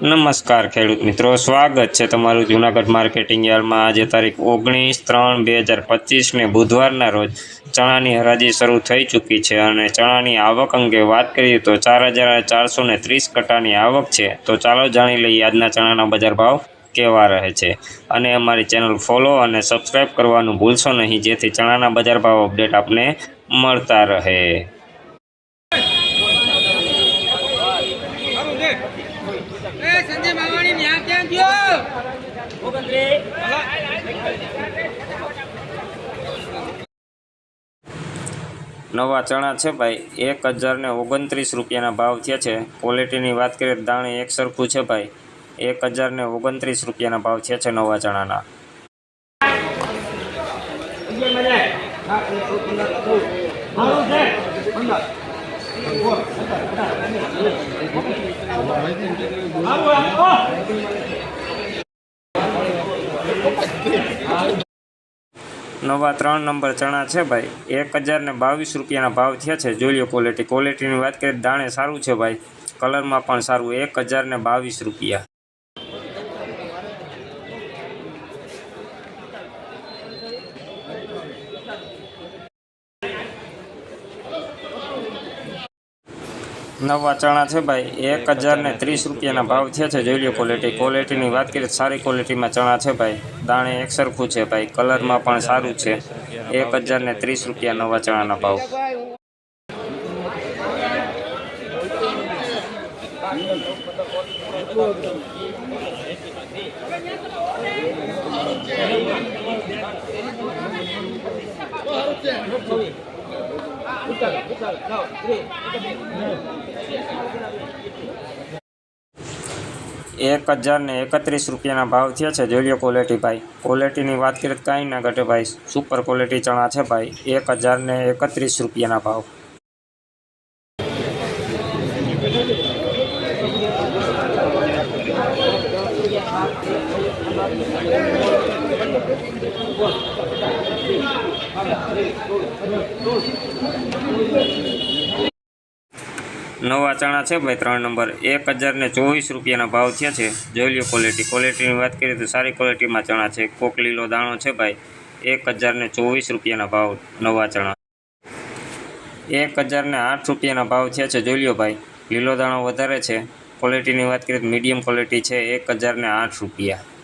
નમસ્કાર ખેડૂત મિત્રો, સ્વાગત છે તમારું જૂનાગઢ માર્કેટિંગ યાર્ડમાં. આજે તારીખ ઓગણીસ ત્રણ બે હજાર પચીસને બુધવારના રોજ ચણાની હરાજી શરૂ થઈ ચૂકી છે અને ચણાની આવક અંગે વાત કરીએ તો ચાર હજાર ચારસો ને ત્રીસ કટાની આવક છે. તો ચાલો જાણી લઈએ આજના ચણાના બજાર ભાવ કેવા રહે છે. અને અમારી ચેનલ ફોલો અને સબસ્ક્રાઈબ કરવાનું ભૂલશો નહીં, જેથી ચણાના બજાર ભાવ અપડેટ આપને મળતા રહે. એ સંજય માવાણી ન્યા ક્યાં ગયો નવા ચણા છે ભાઈ. એક હજાર ને ઓગણત્રીસ રૂપિયાના ભાવ થયા છે. ક્વોલિટીની વાત કરીએ દાણી દાણે એક સરખું છે ભાઈ. એક હજાર ને ઓગણત્રીસ રૂપિયાના ભાવ થયા છે નવા ચણાના. નવા ત્રણ નંબર ચણા છે ભાઈ. એક હજાર ને બાવીસ રૂપિયાના ભાવ થયા છે. જોઈ લો ક્વોલિટી ક્વોલિટીની વાત કરીએ દાણે સારું છે ભાઈ. કલરમાં પણ સારું. એક હજાર ને બાવીસ રૂપિયા. નવા ચણા છે ભાઈ, એક હજાર ને ત્રીસ રૂપિયાના ભાવ થયા છે. જોઈ લો ક્વોલિટી ક્વોલિટીની વાત કરીએ સારી ક્વોલિટીમાં ચણા છે ભાઈ. દાણે એક સરખું છે ભાઈ કલરમાં પણ સારું છે. એક હજાર ને ત્રીસ રૂપિયા નવા ચણાના ભાવ. એક હજાર ને એકત્રીસ રૂપિયાના ભાવ થયા છે. જોઈ લો ક્વોલિટી ભાઈ. ક્વોલિટીની વાત કરીએ કાંઈ ના ઘટે ભાઈ. સુપર ક્વોલિટી ચણા છે ભાઈ. એક હજાર ને એકત્રીસ રૂપિયાના ભાવ. નવા ચણા છે ભાઈ, ત્રણ નંબર. એક હજાર ને ચોવીસ રૂપિયાના ભાવ થયા છે. જોઈ લો ક્વોલિટી ક્વોલિટીની વાત કરીએ તો સારી ક્વોલિટીમાં ચણા છે. કોક લીલો દાણો છે ભાઈ, એક હજાર ને ચોવીસ રૂપિયાના ભાવ નવા ચણા. એક હજાર ને આઠ રૂપિયાના ભાવ થયા છે. જોઈ લો ભાઈ, લીલો દાણો વધારે છે. ક્વોલિટીની વાત કરીએ તો મીડિયમ ક્વોલિટી છે. એક હજાર ને આઠ રૂપિયા.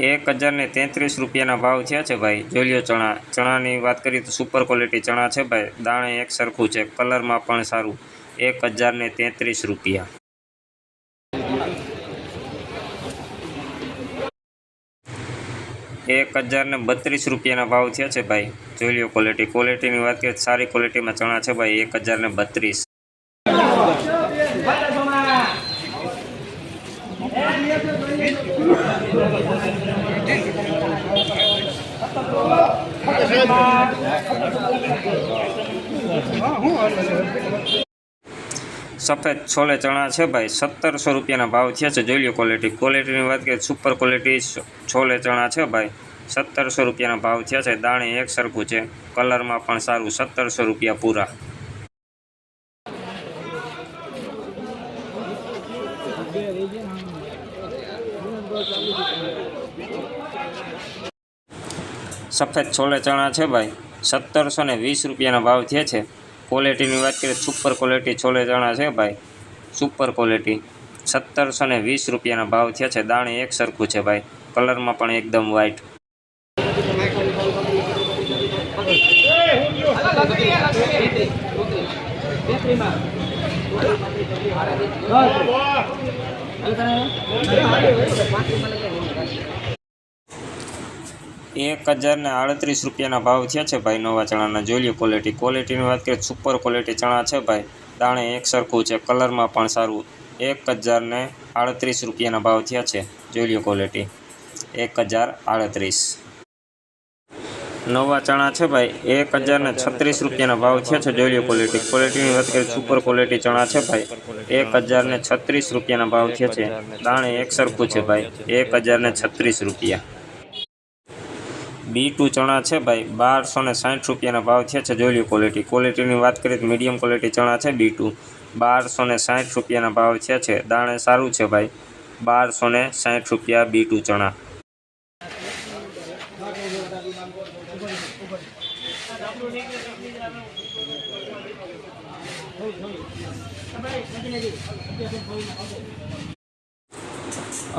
એક હજારને તેત્રીસ રૂપિયાના ભાવ થયા છે ભાઈ. લો ચણા. ચણાની વાત કરીએ તો સુપર ક્વોલિટી ચણા છે ભાઈ. દાણે એક સરખું છે. કલરમાં પણ સારું. એક હજારને તેત્રીસ રૂપિયા. એક હજારને બત્રીસ રૂપિયાના ભાવ થયા છે ભાઈ. લો ક્વોલિટી ક્વોલિટીની વાત કરીએ સારી ક્વોલિટીમાં ચણા છે ભાઈ. એક હજારને બત્રીસ. સફેદ છોલે ચણા છે ભાઈ, સત્તરસો રૂપિયાના ભાવ થયા છે. જોઈ લો ક્વોલિટી ક્વોલિટીની વાત કરીએ સુપર ક્વોલિટી છોલે ચણા છે ભાઈ, સત્તરસો રૂપિયાના ભાવ થયા છે. દાણે એક સરખું છે, કલરમાં પણ સારું, સત્તરસો રૂપિયા પૂરા. સફેદ છોલે ચણા છે ભાઈ. સત્તરસો ને વીસ રૂપિયાના ભાવ થયા છે. ક્વોલિટીની વાત કરીએ સુપર ક્વોલિટી છોલે ચણા છે ભાઈ. સુપર ક્વોલિટી સત્તરસો ને વીસ રૂપિયાના ભાવ થયા છે. દાણે એક સરખું છે ભાઈ. કલરમાં પણ એકદમ વ્હાઈટ એક હજારને આડત્રીસ રૂપિયાના ભાવ થયા છે ભાઈ. નવા ચણાના જોઈ લઈએ ક્વોલિટી ક્વોલિટીની વાત કરીએ સુપર ક્વોલિટી ચણા છે ભાઈ. દાણે એક સરખું છે, કલરમાં પણ સારું. એક હજારને આડત્રીસ રૂપિયાના ભાવ થયા છે જોઈ લઈએ ક્વોલિટી એક હજાર આડત્રીસ. નવા ચણા છે ભાઈ. એક હજારને છત્રીસ રૂપિયાના ભાવ થયા છે જોઈ લો ક્વોલિટી ક્વોલિટીની વાત કરીએ સુપર ક્વોલિટી ચણા છે ભાઈ. એક હજારને છત્રીસ રૂપિયાના ભાવ થયા છે. દાણે એક સરખું છે ભાઈ. એક હજારને છત્રીસ રૂપિયા. બી ટુ ચણા છે ભાઈ, બારસો ને સાઠ રૂપિયાના ભાવ થયા છે, જોઈ લો ક્વોલિટી ક્વોલિટીની વાત કરીએ તો મીડિયમ ક્વોલિટી ચણા છે બી ટુ. બારસો ને સાઠ રૂપિયાના ભાવ થયા છે, દાણે સારું છે ભાઈ. બારસો ને સાઠ રૂપિયા બી ટુ ચણા.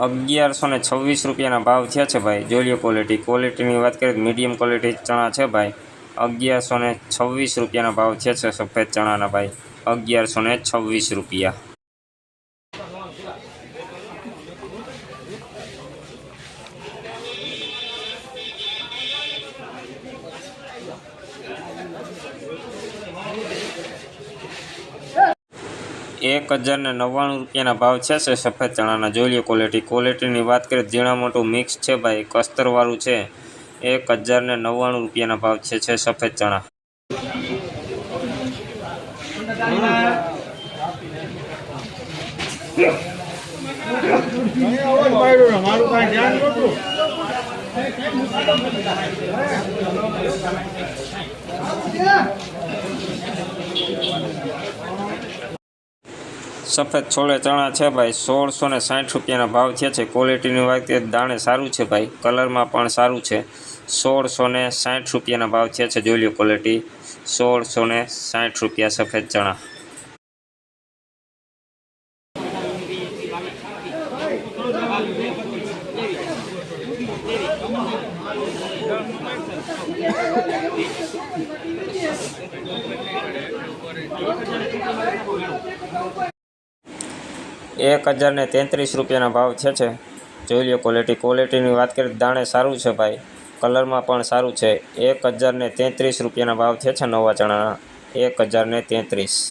અગિયારસો ને છવ્વીસ રૂપિયાના ભાવ થયા છે ભાઈ. જોઈ લો ક્વોલિટી ક્વોલિટીની વાત કરીએ મીડિયમ ક્વોલિટી ચણા છે ભાઈ. અગિયારસો ને છવ્વીસ રૂપિયાના ભાવ થયા છે સફેદ ચણાના ભાઈ. અગિયારસો ને છવ્વીસ રૂપિયા. એક હજાર ને નવ્વાણું રૂપિયાના ભાવ છે. સફેદ ચણાના જોઈ લઈએ ક્વોલિટી ક્વોલિટીની વાત કરીએ ઝીણા મોટું મિક્સ છે ભાઈ, કસ્તરવાળું છે. એક હજાર ને નવ્વાણું રૂપિયાના ભાવ છે છે સફેદ ચણા. મારું સફેદ છોલે ચણા છે ભાઈ, સોળસો ને સાઠ રૂપિયાના ભાવ થયા છે. ક્વોલિટીની વાત કરીએ દાણે સારું છે ભાઈ, કલરમાં પણ સારું છે. સોળસો ને સાઠ રૂપિયાના ભાવ થયા છે, જોઈ લો ક્વોલિટી સોળસો ને સાઠ રૂપિયા સફેદ ચણા. એક હજારને તેત્રીસ રૂપિયાના ભાવ છે છે. જોઈ લો ક્વોલિટી ક્વોલિટીની વાત કરીએ દાણે સારું છે ભાઈ. કલરમાં પણ સારું છે. એક હજારને તેત્રીસ રૂપિયાના ભાવ છે છે નવા ચણાના. એક હજારને તેત્રીસ.